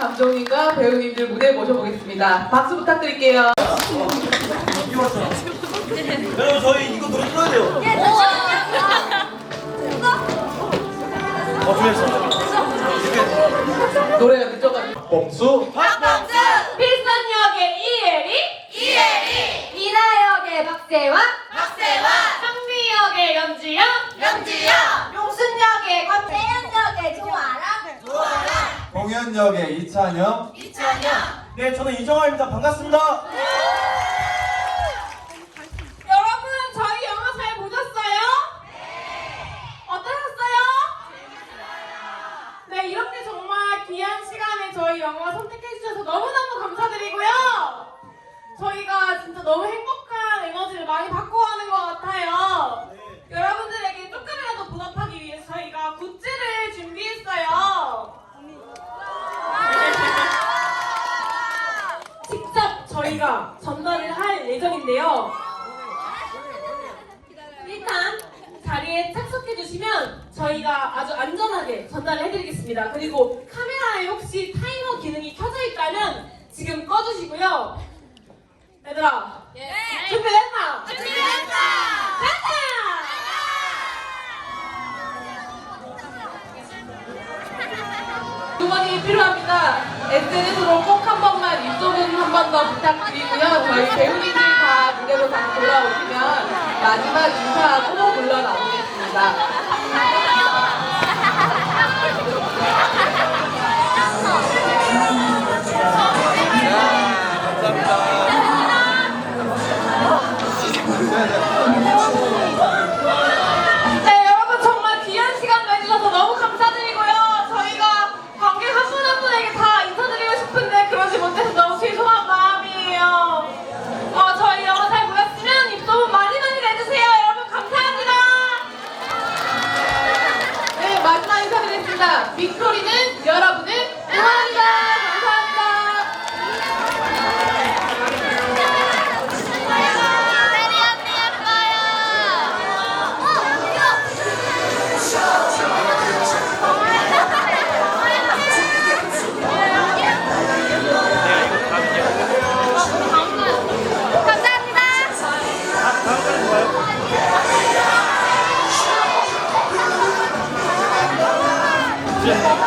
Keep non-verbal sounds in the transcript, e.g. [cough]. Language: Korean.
감독님과 배우님들 무대에 모셔보겠습니다. 박수 부탁드릴게요. 여러분 저희 이거 노래 틀어야 돼요. 어 준비했어. 노래가 늦어가지고. 범수 필선 역의 이혜리 이혜리 이나역의 박세화 박세화 성미역의 연지영 연지영 용순역의 권태현역의 조아람 공연역의 이찬영 이찬영 네 저는 이정아입니다. 반갑습니다. 여러분 저희 영화 잘 보셨어요? 어떠셨어요? 네 이렇게 정말 귀한 시간에 저희 영화 선택해 주셔서 너무너무 감사드리고요 저희가 진짜 너무 행복한 에너지를 많이 받고 가는 것 같아요 여러분들에게 조금이라도 보답하기 위해서 저희가 굿즈를 준비했어요 직접 저희가 전달을 할 예정인데요 일단 자리에 착석해 주시면 저희가 아주 안전하게 전달을 해드리겠습니다. 그리고 카메라에 혹시 타이머 기능이 켜져 있다면 지금 꺼주시고요. 얘들아, 준비됐나? 준비됐다! 됐다! 응원이 필요합니다. SNS로 꼭 한 번만 입소문 한 번 더 부탁드리고요. 저희 배우님들 다 무대로 다시 돌아오시면 마지막 인사하고 물러나보겠습니다. 네, 인 네. [laughs]